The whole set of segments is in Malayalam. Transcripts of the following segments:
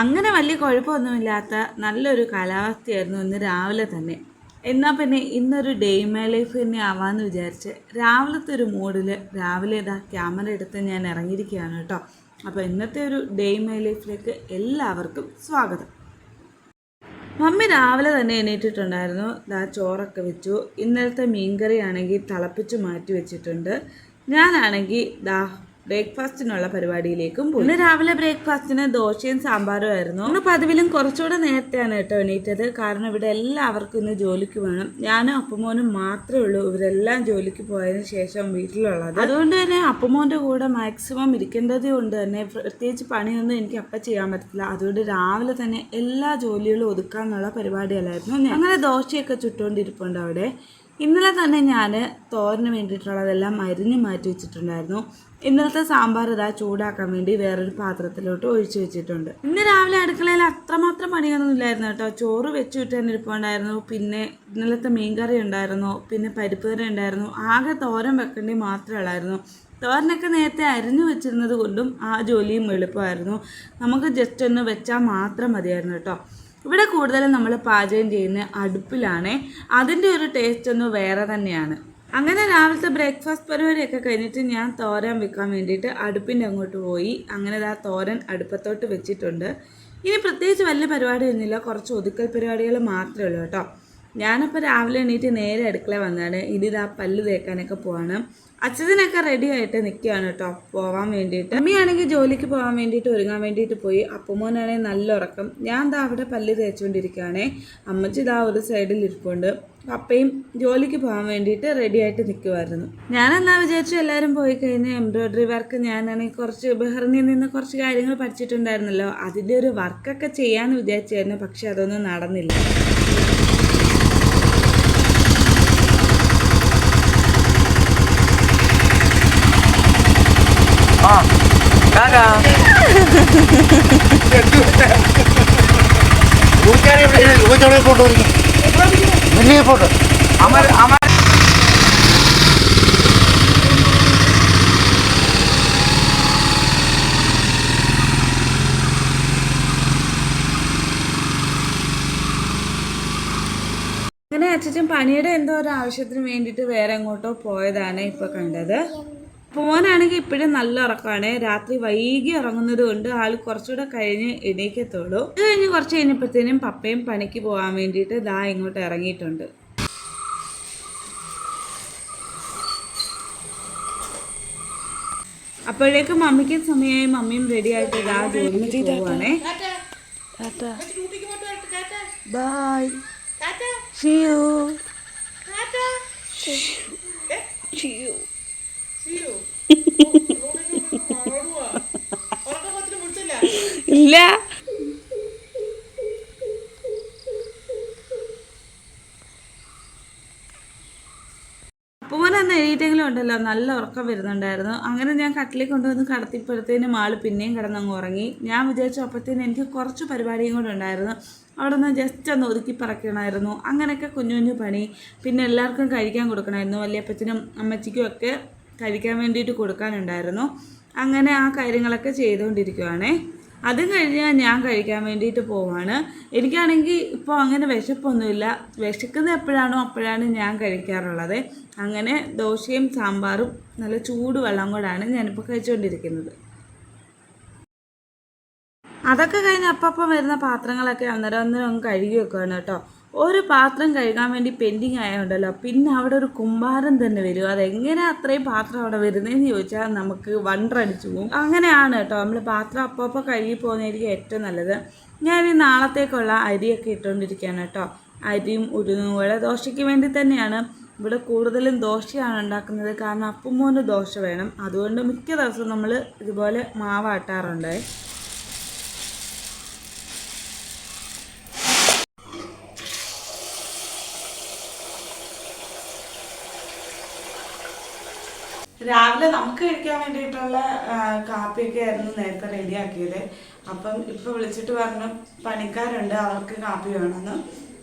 അങ്ങനെ വലിയ കുഴപ്പമൊന്നുമില്ലാത്ത നല്ലൊരു കാലാവസ്ഥയായിരുന്നു ഇന്ന് രാവിലെ തന്നെ. എന്നാൽ പിന്നെ ഇന്നൊരു ഡേ മൈ ലൈഫ് തന്നെ ആവാമെന്ന് വിചാരിച്ച് രാവിലത്തെ ഒരു മൂഡിൽ രാവിലെ ഇതാ ക്യാമറ എടുത്ത് ഞാൻ ഇറങ്ങിയിരിക്കുകയാണ് കേട്ടോ. അപ്പോൾ ഇന്നത്തെ ഒരു ഡേ മൈ ലൈഫിലേക്ക് എല്ലാവർക്കും സ്വാഗതം. മമ്മി രാവിലെ തന്നെ എണീറ്റിട്ടുണ്ടായിരുന്നു. ദാ ചോറൊക്കെ വെച്ചു. ഇന്നലത്തെ മീൻകറി ആണെങ്കിൽ തിളപ്പിച്ച് മാറ്റി വെച്ചിട്ടുണ്ട്. ഞാനാണെങ്കിൽ ദാ ബ്രേക്ക്ഫാസ്റ്റിനുള്ള പരിപാടിയിലേക്കും പോയി. ഇന്ന് രാവിലെ ബ്രേക്ക്ഫാസ്റ്റിന് ദോശയും സാമ്പാറും ആയിരുന്നു. ഇന്ന് പതിവിലും കുറച്ചുകൂടെ നേരത്തെയാണ് കേട്ടോ എണീറ്റത്. കാരണം ഇവിടെ എല്ലാവർക്കും ഇന്ന് ജോലിക്ക് വേണം. ഞാനും അപ്പുമോനും മാത്രമേ ഉള്ളൂ. ഇവരെല്ലാം ജോലിക്ക് പോയതിനു ശേഷം വീട്ടിലുള്ളത്. അതുകൊണ്ട് തന്നെ അപ്പുമോന്റെ കൂടെ മാക്സിമം ഇരിക്കേണ്ടത് കൊണ്ട് തന്നെ. പ്രത്യേകിച്ച് പണിയൊന്നും എനിക്ക് അപ്പ ചെയ്യാൻ പറ്റില്ല അതുകൊണ്ട് രാവിലെ തന്നെ എല്ലാ ജോലികളും ഒതുക്കാൻ ഒതുക്കാന്നുള്ള പരിപാടിയല്ലായിരുന്നു അങ്ങനെ ദോശയൊക്കെ ചുട്ടുകൊണ്ടിരിപ്പുണ്ട് അവിടെ. ഇന്നലെ തന്നെ ഞാൻ തോരന് വേണ്ടിയിട്ടുള്ളതെല്ലാം അരിഞ്ഞ് മാറ്റി വെച്ചിട്ടുണ്ടായിരുന്നു. ഇന്നലത്തെ സാമ്പാർ ഇതാ ചൂടാക്കാൻ വേണ്ടി വേറൊരു പാത്രത്തിലോട്ട് ഒഴിച്ചു വെച്ചിട്ടുണ്ട്. ഇന്ന് രാവിലെ അടുക്കളയിൽ അത്രമാത്രം പണിയൊന്നും ഇല്ലായിരുന്നു കേട്ടോ. ചോറ് വെച്ച് വിട്ടാൻ ഇരിപ്പുണ്ടായിരുന്നു. പിന്നെ ഇന്നലത്തെ മീൻകറി ഉണ്ടായിരുന്നു. പിന്നെ പരിപ്പ് കറി ഉണ്ടായിരുന്നു. ആകെ തോരൻ വെക്കേണ്ടി മാത്രമേ ഉള്ളായിരുന്നു. തോരനൊക്കെ നേരത്തെ അരിഞ്ഞു വെച്ചിരുന്നത് കൊണ്ടും ആ ജോലിയും എളുപ്പമായിരുന്നു. നമുക്ക് ജസ്റ്റ് ഒന്ന് വെച്ചാൽ മാത്രം മതിയായിരുന്നു കേട്ടോ. ഇവിടെ കൂടുതലും നമ്മൾ പാചകം ചെയ്യുന്ന അടുപ്പിലാണ്. അതിന്റെ ഒരു ടേസ്റ്റ് ഒന്ന് വേറെ തന്നെയാണ്. അങ്ങനെ രാവിലത്തെ ബ്രേക്ക്ഫാസ്റ്റ് പരിപാടിയൊക്കെ കഴിഞ്ഞിട്ട് ഞാൻ തോരൻ വെക്കാൻ വേണ്ടിയിട്ട് അടുപ്പിന്റെ അങ്ങോട്ട് പോയി. അങ്ങനെ ആ തോരൻ അടുപ്പത്തോട്ട് വെച്ചിട്ടുണ്ട്. ഇനി പ്രത്യേകിച്ച് വലിയ പരിപാടിയൊന്നുമില്ല. കുറച്ച് ഒതുക്കൽ പരിപാടികൾ മാത്രമേ ഉള്ളൂ കേട്ടോ. ഞാനിപ്പോൾ രാവിലെ എണീറ്റ് നേരെ അടുക്കള വന്നാണ് ഇനി ഇതാ പല്ല് തേക്കാനൊക്കെ പോവാണ്. അച്ഛനൊക്കെ റെഡി ആയിട്ട് നിൽക്കുകയാണ് കേട്ടോ. പോവാൻ വേണ്ടിയിട്ട്. അമ്മയാണെങ്കിൽ ജോലിക്ക് പോകാൻ വേണ്ടിയിട്ട് ഒരുങ്ങാൻ വേണ്ടിയിട്ട് പോയി. അപ്പമോനാണെങ്കിൽ നല്ല ഉറക്കം. ഞാൻ ദാ അവിടെ പല്ല് തേച്ചുകൊണ്ടിരിക്കുകയാണേ. അമ്മച്ചി ഇതാ ഒരു സൈഡിൽ ഇരിപ്പുണ്ട്. പപ്പയും ജോലിക്ക് പോകാൻ വേണ്ടിയിട്ട് റെഡിയായിട്ട് നിൽക്കുമായിരുന്നു ഞാനെന്നാ വിചാരിച്ചു എല്ലാവരും പോയി കഴിഞ്ഞ് എംബ്രോയ്ഡറി വർക്ക് ഞാനാണെങ്കിൽ കുറച്ച് ബെഹറിനിൽ നിന്ന് കുറച്ച് കാര്യങ്ങൾ പഠിച്ചിട്ടുണ്ടായിരുന്നല്ലോ. അതിന്റെ ഒരു വർക്കൊക്കെ ചെയ്യാമെന്ന് വിചാരിച്ചായിരുന്നു പക്ഷെ അതൊന്നും നടന്നില്ല. ൂറ്റാനെ കൊണ്ടുപോയി ഫോട്ടോ വലിയ ഫോട്ടോ আমার আমার അങ്ങനെ അച്ഛൻ പണിയുടെ എന്തോ ഒരു ആവശ്യത്തിന് വേണ്ടിയിട്ട് വേറെ എങ്ങോട്ടോ പോയതാണ് ഇപ്പൊ കണ്ടത് പോനാണെങ്കിൽ ഇപ്പോഴും നല്ല ഉറക്കമാണ്. രാത്രി വൈകി ഉറങ്ങുന്നത് കൊണ്ട് ആൾ കുറച്ചുകൂടെ കഴിഞ്ഞ് എണീക്കത്തുള്ളൂ. ഇത് കഴിഞ്ഞ് കുറച്ച് കഴിഞ്ഞപ്പോഴത്തേനും പപ്പയും പണിക്ക് പോകാൻ വേണ്ടിയിട്ട് ദാ ഇങ്ങോട്ട് ഇറങ്ങിയിട്ടുണ്ട്. അപ്പോഴേക്കും മമ്മിക്ക് സമയമായി. മമ്മിയും റെഡി ആയിട്ട് ദാ ജോലിക്ക് പോവാണേ. Bye See you. ഇല്ല. പൂവനെന്ന് എഴുതിയിട്ടെങ്കിലും ഉണ്ടല്ലോ. നല്ല ഉറക്കം വരുന്നുണ്ടായിരുന്നു. അങ്ങനെ ഞാൻ കട്ടിലിൽ കൊണ്ടുവന്ന് കടത്തിപ്പോഴത്തേനും ആൾ പിന്നെയും കിടന്നങ്ങ് ഉറങ്ങി. ഞാൻ വിചാരിച്ചു അപ്പോഴത്തേനും എനിക്ക് കുറച്ച് പരിപാടിയും കൂടെ ഉണ്ടായിരുന്നു. അവിടെ നിന്ന് ജസ്റ്റ് ഒന്ന് ഒതുക്കി പറക്കണമായിരുന്നു. അങ്ങനെയൊക്കെ കുഞ്ഞു കുഞ്ഞു പണി. പിന്നെ എല്ലാവർക്കും കഴിക്കാൻ കൊടുക്കണമായിരുന്നു. വലിയപ്പച്ചനും അമ്മച്ചിക്കും ഒക്കെ കഴിക്കാൻ വേണ്ടിയിട്ട് കൊടുക്കാനുണ്ടായിരുന്നു. അങ്ങനെ ആ കാര്യങ്ങളൊക്കെ ചെയ്തുകൊണ്ടിരിക്കുവാണേ. അതും കഴിഞ്ഞ് ഞാൻ കഴിക്കാൻ വേണ്ടിയിട്ട് പോവാണ്. എനിക്കാണെങ്കിൽ ഇപ്പോൾ അങ്ങനെ വിശപ്പൊന്നുമില്ല. വിശക്കുന്നത് എപ്പോഴാണോ അപ്പോഴാണ് ഞാൻ കഴിക്കാറുള്ളത്. അങ്ങനെ ദോശയും സാമ്പാറും നല്ല ചൂട് വെള്ളം കൂടാണ് ഞാനിപ്പോൾ കഴിച്ചുകൊണ്ടിരിക്കുന്നത് അതൊക്കെ കഴിഞ്ഞ് അപ്പം വരുന്ന പാത്രങ്ങളൊക്കെ അന്നേരം അന്നേരം അങ്ങ് കഴുകി വെക്കുകയാണ് കേട്ടോ. ഒരു പാത്രം കഴുകാൻ വേണ്ടി പെൻഡിങ് ആയതുകൊണ്ടല്ലോ പിന്നെ അവിടെ ഒരു കുമ്പാരം തന്നെ വരും. അതെങ്ങനെ അത്രയും പാത്രം അവിടെ വരുന്നതെന്ന് ചോദിച്ചാൽ നമുക്ക് വണ്ടടിച്ചു പോകും അങ്ങനെയാണ് കേട്ടോ. നമ്മൾ പാത്രം അപ്പോൾ കഴുകി പോകുന്നതായിരിക്കും ഏറ്റവും നല്ലത്. ഞാൻ ഈ നാളത്തേക്കുള്ള അരിയൊക്കെ ഇട്ടുകൊണ്ടിരിക്കുകയാണ് കേട്ടോ. അരിയും ഉഴുന്നും കൂടെ ദോശയ്ക്ക് വേണ്ടി തന്നെയാണ്. ഇവിടെ കൂടുതലും ദോശയാണ് ഉണ്ടാക്കുന്നത്. കാരണം അപ്പം മോന് ദോശ വേണം. അതുകൊണ്ട് മിക്ക ദിവസവും നമ്മൾ ഇതുപോലെ മാവാട്ടാറുണ്ട്. രാവിലെ നമുക്ക് കഴിക്കാൻ വേണ്ടിയിട്ടുള്ള കാപ്പിയൊക്കെ ആയിരുന്നു നേരത്തെ റെഡിയാക്കിയത് അപ്പം ഇപ്പൊ വിളിച്ചിട്ട് പറഞ്ഞു പണിക്കാരുണ്ട് അവർക്ക് കാപ്പി വേണമെന്ന്.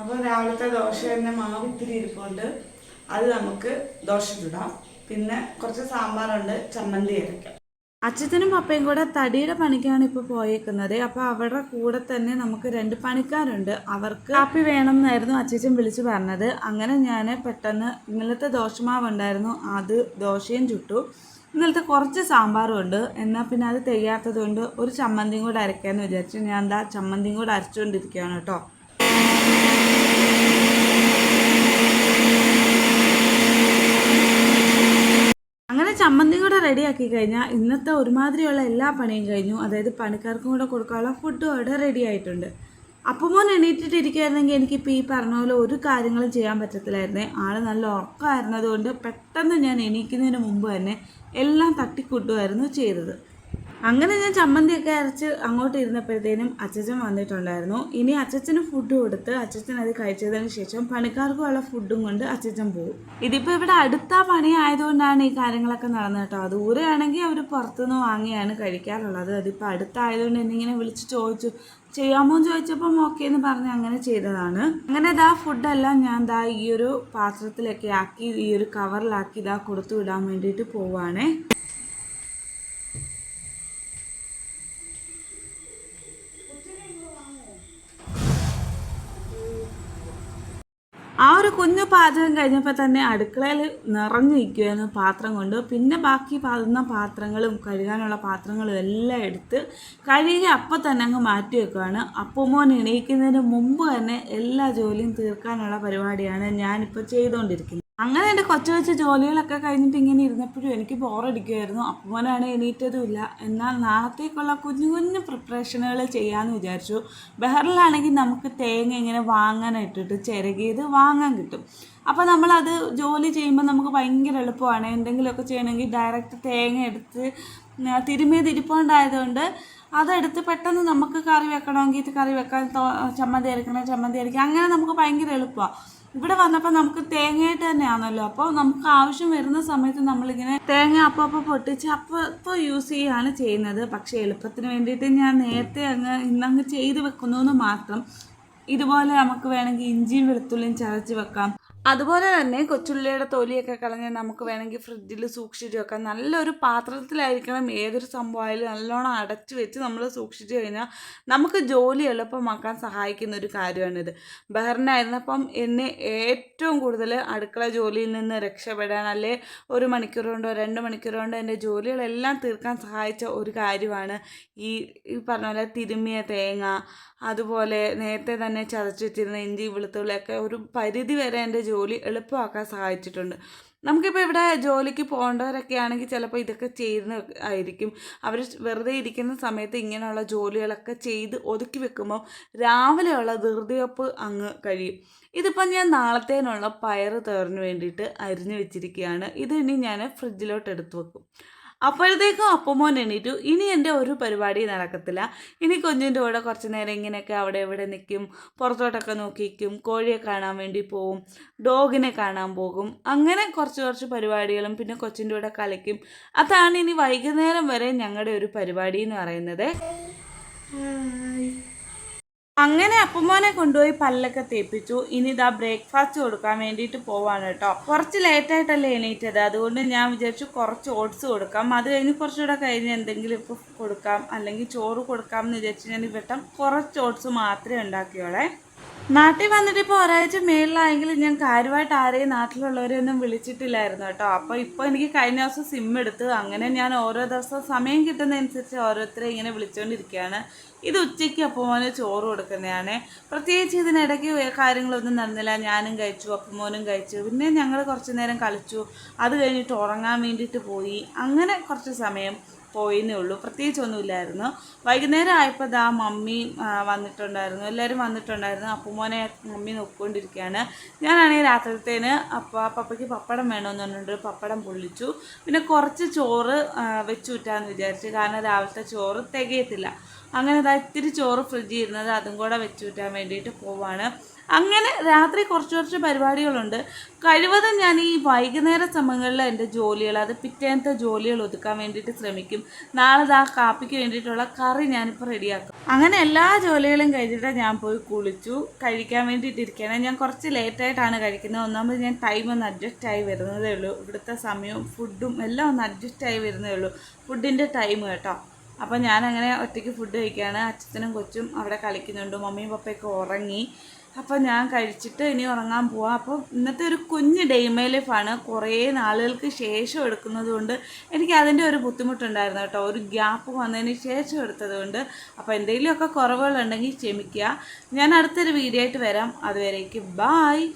അപ്പോൾ രാവിലത്തെ ദോശ തന്നെ മാവ് ഇത്തിരി ഇരിപ്പുണ്ട്. അത് നമുക്ക് ദോശ ചുടാം. പിന്നെ കുറച്ച് സാമ്പാറുണ്ട് ചമ്മന്തി അരയ്ക്കാം. അച്ഛനും പപ്പയും കൂടെ തടിയുടെ പണിക്കാണ് ഇപ്പോൾ പോയേക്കുന്നത്. അപ്പോൾ അവരുടെ കൂടെ തന്നെ നമുക്ക് രണ്ട് പണിക്കാരുണ്ട്. അവർക്ക് കാപ്പി വേണം എന്നായിരുന്നു അച്ഛൻ വിളിച്ചു പറഞ്ഞത്. അങ്ങനെ ഞാൻ പെട്ടെന്ന് ഇന്നലത്തെ ദോശമാവ് ഉണ്ടായിരുന്നു. അത് ദോശയും ചുട്ടു. ഇന്നലത്തെ കുറച്ച് സാമ്പാറും ഉണ്ട് എന്നാൽ പിന്നെ അത് തെയ്യാത്തത് കൊണ്ട് ഒരു ചമ്മന്തിയും കൂടെ അരയ്ക്കാമെന്ന് വിചാരിച്ചു. ഞാൻ എന്താ ചമ്മന്തിയും കൂടെ അരച്ചുകൊണ്ടിരിക്കുകയാണ് കേട്ടോ അങ്ങനെ ചമ്മന്തി കൂടെ റെഡിയാക്കി കഴിഞ്ഞാൽ ഇന്നത്തെ ഒരുമാതിരിയുള്ള എല്ലാ പണിയും കഴിഞ്ഞു. അതായത് പണിക്കാർക്കും കൂടെ കൊടുക്കാനുള്ള ഫുഡും അവിടെ റെഡി ആയിട്ടുണ്ട്. അപ്പം മോൻ എണീറ്റിട്ടിരിക്കുകയായിരുന്നെങ്കിൽ എനിക്കിപ്പോൾ ഈ പറഞ്ഞ പോലെ ഒരു കാര്യങ്ങളും ചെയ്യാൻ പറ്റത്തില്ലായിരുന്നേ. ആൾ നല്ല ഉറക്കമായിരുന്നതുകൊണ്ട് പെട്ടെന്ന് ഞാൻ എണീക്കുന്നതിന് മുമ്പ് തന്നെ എല്ലാം തട്ടിക്കൂട്ടുമായിരുന്നു ചെയ്തത്. അങ്ങനെ ഞാൻ ചമ്മന്തിയൊക്കെ അരച്ച് അങ്ങോട്ട് ഇരുന്നപ്പോഴത്തേനും അച്ചച്ചൻ വന്നിട്ടുണ്ടായിരുന്നു. ഇനി അച്ചച്ചന് ഫുഡ് കൊടുത്ത് അച്ചച്ചൻ അത് കഴിച്ചതിന് ശേഷം പണിക്കാർക്കുള്ള ഫുഡും കൊണ്ട് അച്ചച്ചൻ പോകും. ഇതിപ്പോൾ ഇവിടെ അടുത്ത പണി ആയതുകൊണ്ടാണ് ഈ കാര്യങ്ങളൊക്കെ നടന്നത് കേട്ടോ. ദൂരെയാണെങ്കിൽ അവർ പുറത്തുനിന്ന് വാങ്ങിയാണ് കഴിക്കാറുള്ളത്. അതിപ്പോൾ അടുത്തായതുകൊണ്ട് എന്നിങ്ങനെ വിളിച്ച് ചോദിച്ചു ചെയ്യാമോ? എന്ന് ചോദിച്ചപ്പം ഓക്കെ എന്ന് പറഞ്ഞ് അങ്ങനെ ചെയ്തതാണ്. അങ്ങനെ ഇതാ ഫുഡെല്ലാം ഞാൻ ദാ ഈ ഒരു പാത്രത്തിലൊക്കെ ആക്കി ഈ ഒരു കവറിലാക്കി ഇതാ കൊടുത്തു വിടാൻ വേണ്ടിയിട്ട് പോവാണേ ആ ഒരു കുഞ്ഞു പാചകം കഴിഞ്ഞപ്പോൾ തന്നെ അടുക്കളയിൽ നിറഞ്ഞു നിൽക്കുമായിരുന്നു പാത്രം കൊണ്ട്. പിന്നെ ബാക്കി പാതുന്ന പാത്രങ്ങളും കഴുകാനുള്ള പാത്രങ്ങളും എല്ലാം എടുത്ത് കഴുകി അപ്പം തന്നെ അങ്ങ് മാറ്റി വെക്കുകയാണ് അപ്പുമോൻ എണീക്കുന്നതിന് മുമ്പ് തന്നെ എല്ലാ ജോലിയും തീർക്കാനുള്ള പരിപാടിയാണ് ഞാനിപ്പോൾ ചെയ്തുകൊണ്ടിരിക്കുന്നത്. അങ്ങനെ എന്റെ കൊച്ചു കൊച്ചു ജോലികളൊക്കെ കഴിഞ്ഞിട്ട് ഇങ്ങനെ ഇരുന്നപ്പോഴും എനിക്ക് ബോറടിക്കുമായിരുന്നു അപ്പുമോനാണ് എണീറ്റതുമില്ല. എന്നാൽ നാളത്തേക്കുള്ള കുഞ്ഞു കുഞ്ഞു പ്രിപ്പറേഷനുകൾ ചെയ്യാമെന്ന് വിചാരിച്ചു. ബഹറിലാണെങ്കിൽ നമുക്ക് തേങ്ങ ഇങ്ങനെ വാങ്ങാനായിട്ടിട്ട് ചിരകിയത് വാങ്ങാൻ കിട്ടും. അപ്പോൾ നമ്മളത് ജോലി ചെയ്യുമ്പോൾ നമുക്ക് ഭയങ്കര എളുപ്പമാണ്. എന്തെങ്കിലുമൊക്കെ ചെയ്യണമെങ്കിൽ ഡയറക്റ്റ് തേങ്ങ എടുത്ത് തിരുമിയത് ഇരിപ്പുണ്ടായതുകൊണ്ട് അതെടുത്ത് പെട്ടെന്ന് നമുക്ക് കറി വെക്കണമെങ്കിൽ കറി വെക്കാൻ ചമ്മന്തി അരക്കണം ചമ്മന്തി അരയ്ക്കണം അങ്ങനെ നമുക്ക് ഭയങ്കര എളുപ്പമാണ് ഇവിടെ വന്നപ്പോൾ നമുക്ക് തേങ്ങയായിട്ട് തന്നെയാണല്ലോ. അപ്പോൾ നമുക്ക് ആവശ്യം വരുന്ന സമയത്ത് നമ്മളിങ്ങനെ തേങ്ങ അപ്പോൾ അപ്പോൾ പൊട്ടിച്ച് അപ്പോൾ അപ്പോൾ യൂസ് ചെയ്യുകയാണ് ചെയ്യുന്നത്. പക്ഷേ എളുപ്പത്തിന് വേണ്ടിയിട്ട് ഞാൻ നേരത്തെ അങ്ങ് ഇന്നങ്ങ് ചെയ്ത് വെക്കുന്നു മാത്രം. ഇതുപോലെ നമുക്ക് വേണമെങ്കിൽ ഇഞ്ചിയും വെളുത്തുള്ളിയും ചതച്ച് വെക്കാം. അതുപോലെ തന്നെ കൊച്ചുള്ളിയുടെ തൊലിയൊക്കെ കളഞ്ഞ് നമുക്ക് വേണമെങ്കിൽ ഫ്രിഡ്ജിൽ സൂക്ഷിച്ച് വെക്കാം. നല്ലൊരു പാത്രത്തിലായിരിക്കണം ഏതൊരു സംഭവമായാലും നല്ലോണം അടച്ചു വെച്ച് നമ്മൾ സൂക്ഷിച്ച് കഴിഞ്ഞാൽ നമുക്ക് ജോലി എളുപ്പമാക്കാൻ സഹായിക്കുന്ന ഒരു കാര്യമാണിത്. ബഹറിനായിരുന്നപ്പം എന്നെ ഏറ്റവും കൂടുതൽ അടുക്കള ജോലിയിൽ നിന്ന് രക്ഷപ്പെടാൻ അല്ലെ ഒരു മണിക്കൂർ കൊണ്ടോ രണ്ട് മണിക്കൂർ കൊണ്ടോ എന്റെ ജോലികളെല്ലാം തീർക്കാൻ സഹായിച്ച ഒരു കാര്യമാണ് ഈ ഈ പറഞ്ഞ പോലെ തിരുമ്മിയ തേങ്ങ അതുപോലെ നേരത്തെ തന്നെ ചതച്ചു വെച്ചിരുന്ന ഇഞ്ചി വെളുത്തുള്ളിയൊക്കെ ഒരു പരിധി വരെ എന്റെ ജോലി എളുപ്പമാക്കാൻ സഹായിച്ചിട്ടുണ്ട്. നമുക്കിപ്പോൾ ഇവിടെ ജോലിക്ക് പോകേണ്ടവരൊക്കെ ആണെങ്കിൽ ചിലപ്പോൾ ഇതൊക്കെ ചെയ്യുന്ന ആയിരിക്കും. അവർ വെറുതെ ഇരിക്കുന്ന സമയത്ത് ഇങ്ങനെയുള്ള ജോലികളൊക്കെ ചെയ്ത് ഒതുക്കി വെക്കുമ്പോൾ രാവിലെയുള്ള ധൃതിവെപ്പ് അങ്ങ് കഴിയും. ഇതിപ്പോൾ ഞാൻ നാളത്തേനുള്ള പയർ തേറിന് വേണ്ടിയിട്ട് അരിഞ്ഞു വെച്ചിരിക്കുകയാണ്. ഇത് ഇനി ഞാൻ ഫ്രിഡ്ജിലോട്ട് എടുത്തു വെക്കും. അപ്പോഴത്തേക്കും അപ്പമോൻ എണീറ്റു. ഇനി എന്റെ ഒരു പരിപാടി നടക്കത്തില്ല. ഇനി കുഞ്ഞിന്റെ കൂടെ കുറച്ച് നേരം ഇങ്ങനെയൊക്കെ അവിടെ ഇവിടെ നിൽക്കും. പുറത്തോട്ടൊക്കെ നോക്കിക്കും. കോഴിയെ കാണാൻ വേണ്ടി പോവും. ഡോഗിനെ കാണാൻ പോകും. അങ്ങനെ കുറച്ച് കുറച്ച് പരിപാടികളും പിന്നെ കൊച്ചിന്റെ കൂടെ കളിക്കും. അതാണ് ഇനി വൈകുന്നേരം വരെ ഞങ്ങളുടെ ഒരു പരിപാടി എന്ന് പറയുന്നത്. അങ്ങനെ അപ്പുമോനെ കൊണ്ടുപോയി പല്ലൊക്കെ തേപ്പിച്ചു. ഇനി ഇതാ ബ്രേക്ക്ഫാസ്റ്റ് കൊടുക്കാൻ വേണ്ടിയിട്ട് പോവാണ് കേട്ടോ. കുറച്ച് ലേറ്റായിട്ടല്ലേ എണീറ്റത്. അതുകൊണ്ട് ഞാൻ വിചാരിച്ചു കുറച്ച് ഓട്സ് കൊടുക്കാം. അത് കഴിഞ്ഞ് കുറച്ചുകൂടെ കഴിഞ്ഞ് എന്തെങ്കിലും ഇപ്പോൾ കൊടുക്കാം. അല്ലെങ്കിൽ ചോറ് കൊടുക്കാം എന്ന് വിചാരിച്ചു ഞാൻ വെട്ടം കുറച്ച് ഓട്സ് മാത്രമേ ഉണ്ടാക്കിയോളെ. നാട്ടിൽ വന്നിട്ട് ഇപ്പോൾ ഒരാഴ്ച മേളിലായെങ്കിലും ഞാൻ കാര്യമായിട്ട് ആരെയും നാട്ടിലുള്ളവരെ ഒന്നും വിളിച്ചിട്ടില്ലായിരുന്നു കേട്ടോ. അപ്പോൾ ഇപ്പോൾ എനിക്ക് കഴിഞ്ഞ ദിവസം സിം എടുത്ത് അങ്ങനെ ഞാൻ ഓരോ ദിവസം സമയം കിട്ടുന്നതനുസരിച്ച് ഓരോരുത്തരെ ഇങ്ങനെ വിളിച്ചുകൊണ്ടിരിക്കുകയാണ് ഇത് ഉച്ചയ്ക്ക് അപ്പമോന് ചോറ് കൊടുക്കുന്നതാണ്. പ്രത്യേകിച്ച് ഇതിനിടയ്ക്ക് കാര്യങ്ങളൊന്നും നടന്നില്ല. ഞാനും കഴിച്ചു അപ്പമോനും കഴിച്ചു. പിന്നെ ഞങ്ങൾ കുറച്ച് നേരം കളിച്ചു. അത് കഴിഞ്ഞിട്ട് ഉറങ്ങാൻ വേണ്ടിയിട്ട് പോയി. അങ്ങനെ കുറച്ച് സമയം പോയിന്നേ ഉള്ളൂ. പ്രത്യേകിച്ചൊന്നുമില്ലായിരുന്നു. വൈകുന്നേരം ആയപ്പോൾ ദാ മമ്മി വന്നിട്ടുണ്ടായിരുന്നു. എല്ലാവരും വന്നിട്ടുണ്ടായിരുന്നു. അപ്പുമോനെ മമ്മി നോക്കിക്കൊണ്ടിരിക്കുകയാണ്. ഞാനാണെങ്കിൽ രാത്രിത്തേന് അപ്പ പപ്പയ്ക്ക് പപ്പടം വേണമെന്ന് പറഞ്ഞിട്ട് പപ്പടം പൊള്ളിച്ചു. പിന്നെ കുറച്ച് ചോറ് ആ, വെച്ച് വിട്ടാന്ന് വിചാരിച്ചു. കാരണം രാവിലത്തെ ചോറ് തികയത്തില്ല. അങ്ങനെ ദാ ഇത്തിരി ചോറ് ഫ്രിഡ്ജിൽ ഇരുന്നത് അതും കൂടെ വെച്ച് വിട്ടാൻ വേണ്ടിയിട്ട് പോവാണ്. അങ്ങനെ രാത്രി കുറച്ച് കുറച്ച് പരിപാടികളുണ്ട്. കഴിവതും ഞാൻ ഈ വൈകുന്നേര സമയങ്ങളിൽ എന്റെ ജോലികൾ അത് പിറ്റേന്നത്തെ ജോലികൾ ഒതുക്കാൻ വേണ്ടിയിട്ട് ശ്രമിക്കും. നാളെ ആ കാപ്പിക്ക് വേണ്ടിയിട്ടുള്ള കറി ഞാനിപ്പോൾ റെഡിയാക്കും. അങ്ങനെ എല്ലാ ജോലികളും കഴിഞ്ഞിട്ട് ഞാൻ പോയി കുളിച്ചു. കഴിക്കാൻ വേണ്ടിയിട്ട് ഇരിക്കുകയാണ് ഞാൻ കുറച്ച് ലേറ്റായിട്ടാണ് കഴിക്കുന്നത്. ഒന്നാമത് ഞാൻ ടൈം ഒന്ന് അഡ്ജസ്റ്റ് ആയി വരുന്നതേ ഉള്ളൂ. ഇവിടുത്തെ സമയവും ഫുഡും എല്ലാം ഒന്ന് അഡ്ജസ്റ്റ് ആയി വരുന്നതേ ഉള്ളൂ. ഫുഡിന്റെ ടൈം കേട്ടോ. അപ്പോൾ ഞാനങ്ങനെ ഒറ്റയ്ക്ക് ഫുഡ് കഴിക്കുകയാണ് അച്ഛനും കൊച്ചും അവിടെ കളിക്കുന്നുണ്ട്. മമ്മിയും പപ്പയൊക്കെ ഉറങ്ങി. അപ്പോൾ ഞാൻ കഴിച്ചിട്ട് ഇനി ഉറങ്ങാൻ പോവാം. അപ്പോൾ ഇന്നത്തെ ഒരു കുഞ്ഞ് ഡെയ്മേ ലൈഫാണ് കുറേ നാളുകൾക്ക് ശേഷം എടുക്കുന്നത് കൊണ്ട് എനിക്ക് അതിന്റെ ഒരു ബുദ്ധിമുട്ടുണ്ടായിരുന്നു കേട്ടോ. ഒരു ഗ്യാപ്പ് വന്നതിന് ശേഷം എടുത്തത് കൊണ്ട്. അപ്പോൾ എന്തെങ്കിലുമൊക്കെ കുറവുകളുണ്ടെങ്കിൽ ക്ഷമിക്കുക. ഞാൻ അടുത്തൊരു വീഡിയോ ആയിട്ട് വരാം. അതുവരേക്ക്. ബായ്